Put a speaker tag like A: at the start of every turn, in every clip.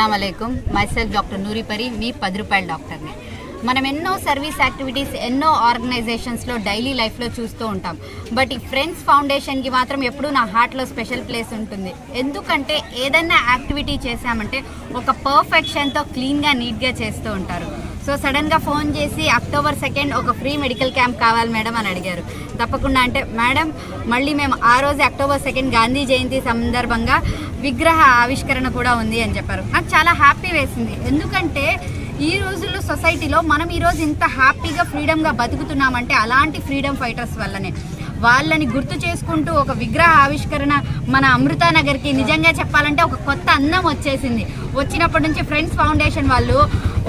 A: అస్సలం అయికం myself doctor నూరిపరి మీ పది రూపాయల డాక్టర్ని మనం ఎన్నో సర్వీస్ యాక్టివిటీస్ ఎన్నో ఆర్గనైజేషన్స్లో డైలీ లైఫ్లో చూస్తూ ఉంటాం. బట్ ఈ ఫ్రెండ్స్ ఫౌండేషన్కి మాత్రం ఎప్పుడూ నా హార్ట్లో స్పెషల్ ప్లేస్ ఉంటుంది. ఎందుకంటే ఏదైనా యాక్టివిటీ చేశామంటే ఒక పర్ఫెక్షన్తో క్లీన్గా నీట్గా చేస్తూ ఉంటారు. సో సడన్గా ఫోన్ చేసి అక్టోబర్ సెకండ్ ఒక ఫ్రీ మెడికల్ క్యాంప్ కావాలి మేడం అని అడిగారు. తప్పకుండా అంటే మేడం మళ్ళీ మేము ఆ రోజు అక్టోబర్ సెకండ్ గాంధీ జయంతి సందర్భంగా విగ్రహ ఆవిష్కరణ కూడా ఉంది అని చెప్పారు. నాకు చాలా హ్యాపీ వేసింది. ఎందుకంటే ఈ రోజుల్లో సొసైటీలో మనం ఈరోజు ఇంత హ్యాపీగా ఫ్రీడమ్గా బతుకుతున్నామంటే అలాంటి ఫ్రీడమ్ ఫైటర్స్ వల్లనే. వాళ్ళని గుర్తు చేసుకుంటూ ఒక విగ్రహ ఆవిష్కరణ మన అమృతానగర్కి నిజంగా చెప్పాలంటే ఒక కొత్త అందం వచ్చేసింది. వచ్చినప్పటి నుంచి ఫ్రెండ్స్ ఫౌండేషన్ వాళ్ళు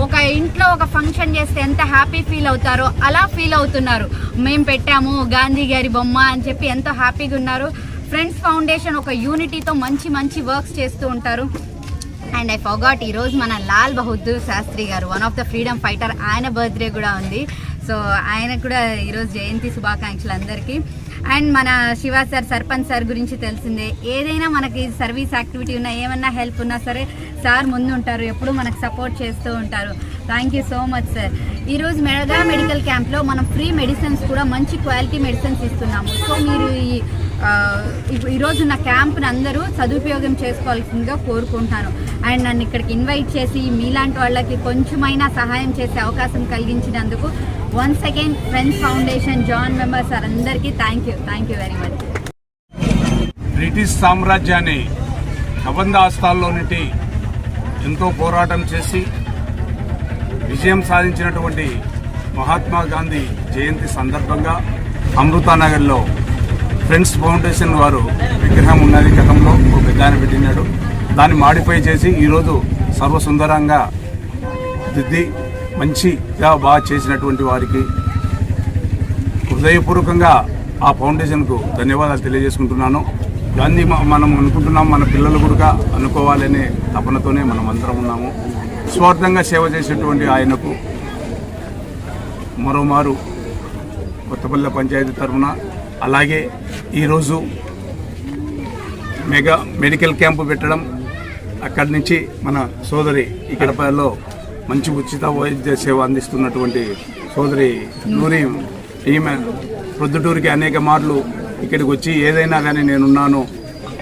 A: ఒక ఇంట్లో ఒక ఫంక్షన్ చేస్తే ఎంత హ్యాపీ ఫీల్ అవుతారో అలా ఫీల్ అవుతున్నారు. మేము పెట్టాము గాంధీ గారి బొమ్మ అని చెప్పి ఎంతో హ్యాపీగా ఉన్నారు. ఫ్రెండ్స్ ఫౌండేషన్ ఒక యూనిటీతో మంచి మంచి వర్క్స్ చేస్తూ ఉంటారు. అండ్ ఐ ఫర్గాట్ ఈరోజు మన Lal Bahadur Shastri garu one of the freedom fighter ఆయన బర్త్డే కూడా ఉంది. సో ఆయన కూడా ఈరోజు జయంతి శుభాకాంక్షలు అందరికీ. అండ్ మన శివ సార్ సర్పంచ్ సార్ గురించి తెలిసిందే. ఏదైనా మనకి సర్వీస్ యాక్టివిటీ ఉన్నా ఏమన్నా హెల్ప్ ఉన్నా సరే సార్ ముందు ఉంటారు ఎప్పుడూ మనకు సపోర్ట్ చేస్తూ ఉంటారు. Thank you so much sir. ఈరోజు మెడగా మెడికల్ క్యాంప్లో మనం ఫ్రీ మెడిసిన్స్ కూడా మంచి క్వాలిటీ మెడిసిన్స్ ఇస్తున్నాము. సో మీరు ఈ ఈరోజు నా క్యాంప్ని అందరూ సదుపయోగం చేసుకోవాల్సిందిగా కోరుకుంటాను. అండ్ నన్ను ఇక్కడికి ఇన్వైట్ చేసి మీలాంటి వాళ్ళకి కొంచెమైనా సహాయం చేసే అవకాశం కలిగించినందుకు once again Friends Foundation John members అందరికీ thank you thank you very much
B: British సామ్రాజ్యాన్ని కబంద ఆస్థాల్లోనిటి ఎంతో పోరాటం చేసి విజయం సాధించినటువంటి మహాత్మా గాంధీ జయంతి సందర్భంగా అమృతానగర్లో ఫ్రెండ్స్ ఫౌండేషన్ వారు విగ్రహం ఉన్నది గతంలో ఒక విగ్రహాన్ని పెట్టినాడు. దాన్ని మాడిఫై చేసి ఈరోజు సర్వసుందరంగా దిద్ది మంచిగా బాగా చేసినటువంటి వారికి హృదయపూర్వకంగా ఆ ఫౌండేషన్కు ధన్యవాదాలు తెలియజేసుకుంటున్నాను. గాంధీ మనం అనుకుంటున్నాం మన పిల్లలు కూడా అనుకోవాలనే తపనతోనే మనం అందరం ఉన్నాము. స్వార్థంగా సేవ చేసేటువంటి ఆయనకు మరోమారు కొత్తపల్లె పంచాయతీ తరఫున అలాగే ఈరోజు మెగా మెడికల్ క్యాంపు పెట్టడం అక్కడి నుంచి మన సోదరి ఇక్కడలో మంచి ఉచిత వైద్య సేవ అందిస్తున్నటువంటి సోదరి నూరి ఈమె ప్రొద్దుటూరికి అనేక మార్లు ఇక్కడికి వచ్చి ఏదైనా కానీ నేనున్నాను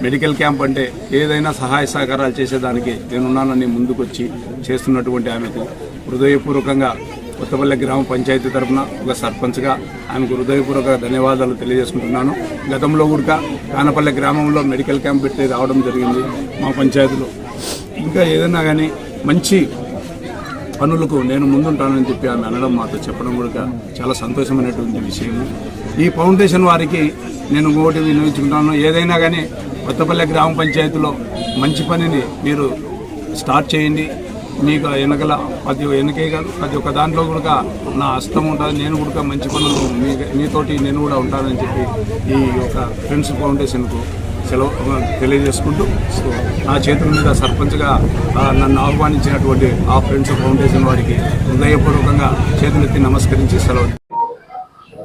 B: మెడికల్ క్యాంప్ అంటే ఏదైనా సహాయ సహకారాలు చేసేదానికి నేనున్నానని ముందుకొచ్చి చేస్తున్నటువంటి ఆమెకు హృదయపూర్వకంగా కొత్తపల్లి గ్రామ పంచాయతీ తరఫున ఒక సర్పంచ్గా ఆమెకు హృదయపూర్వక ధన్యవాదాలు తెలియజేసుకుంటున్నాను. గతంలో కూడా కానపల్లి గ్రామంలో మెడికల్ క్యాంప్ పెట్టి రావడం జరిగింది మా పంచాయతీలో. ఇంకా ఏదైనా కానీ మంచి పనులకు నేను ముందుంటానని చెప్పి ఆమె అనడం మాతో చెప్పడం కూడా చాలా సంతోషమైనటువంటి విషయము. ఈ ఫౌండేషన్ వారికి నేను ఓటు వినియోగించుకుంటాను. ఏదైనా కానీ కొత్తపల్లి గ్రామ పంచాయతీలో మంచి పనిని మీరు స్టార్ట్ చేయండి. మీకు వెనకల ప్రతి వెనకే కాదు ప్రతి ఒక్క దాంట్లో కూడా నా హస్తం ఉంటుంది. నేను కూడా మంచి పనులు మీ మీతోటి నేను కూడా ఉంటానని చెప్పి ఈ యొక్క ఫ్రెండ్స్ ఫౌండేషన్కు సెలవు తెలియజేసుకుంటూ సో నా చేతుల మీద సర్పంచ్గా నన్ను ఆహ్వానించినటువంటి ఆ ఫ్రెండ్స్ ఫౌండేషన్ వారికి హృదయపూర్వకంగా చేతులెత్తి నమస్కరించి సెలవు.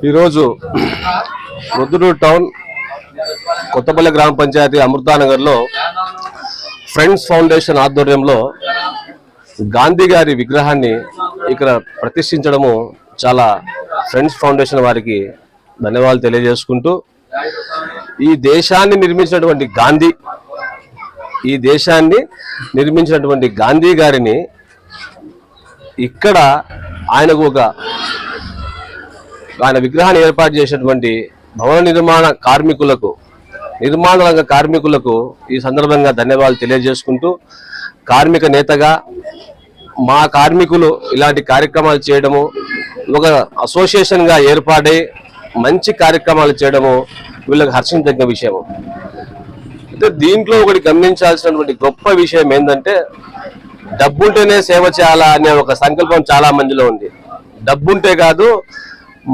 C: ఈరోజు రుద్రుడు టౌన్ కొత్తపల్లి గ్రామ పంచాయతీ అమృతానగర్లో ఫ్రెండ్స్ ఫౌండేషన్ ఆధ్వర్యంలో గాంధీ గారి విగ్రహాన్ని ఇక్కడ ప్రతిష్ఠించడము చాలా ఫ్రెండ్స్ ఫౌండేషన్ వారికి ధన్యవాదాలు తెలియజేసుకుంటూ ఈ దేశాన్ని నిర్మించినటువంటి గాంధీ ఈ దేశాన్ని నిర్మించినటువంటి గాంధీ గారిని ఇక్కడ ఆయనకు ఒక ఆయన విగ్రహాన్ని ఏర్పాటు చేసినటువంటి భవన నిర్మాణ కార్మికులకు నిర్మాణ రంగ కార్మికులకు ఈ సందర్భంగా ధన్యవాదాలు తెలియజేసుకుంటూ కార్మిక నేతగా మా కార్మికులు ఇలాంటి కార్యక్రమాలు చేయడము ఒక అసోసియేషన్గా ఏర్పాడై మంచి కార్యక్రమాలు చేయడము వీళ్ళకి హర్షించదగ్గ విషయం. అయితే దీంట్లో ఒకటి గమనించాల్సినటువంటి గొప్ప విషయం ఏంటంటే డబ్బుంటేనే సేవ చేయాలా అనే ఒక సంకల్పం చాలా మందిలో ఉంది. డబ్బుంటే కాదు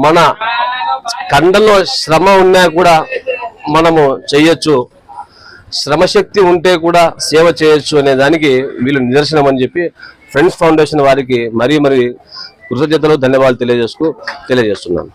C: మన కండలో శ్రమ ఉన్నా కూడా మనము చెయ్యొచ్చు శ్రమశక్తి ఉంటే కూడా సేవ చేయొచ్చు అనే దానికి వీళ్ళు నిదర్శనం అని చెప్పి ఫ్రెండ్స్ ఫౌండేషన్ వారికి మరీ మరి కృతజ్ఞతలు ధన్యవాదాలు తెలియజేసుకు తెలియజేస్తున్నాను.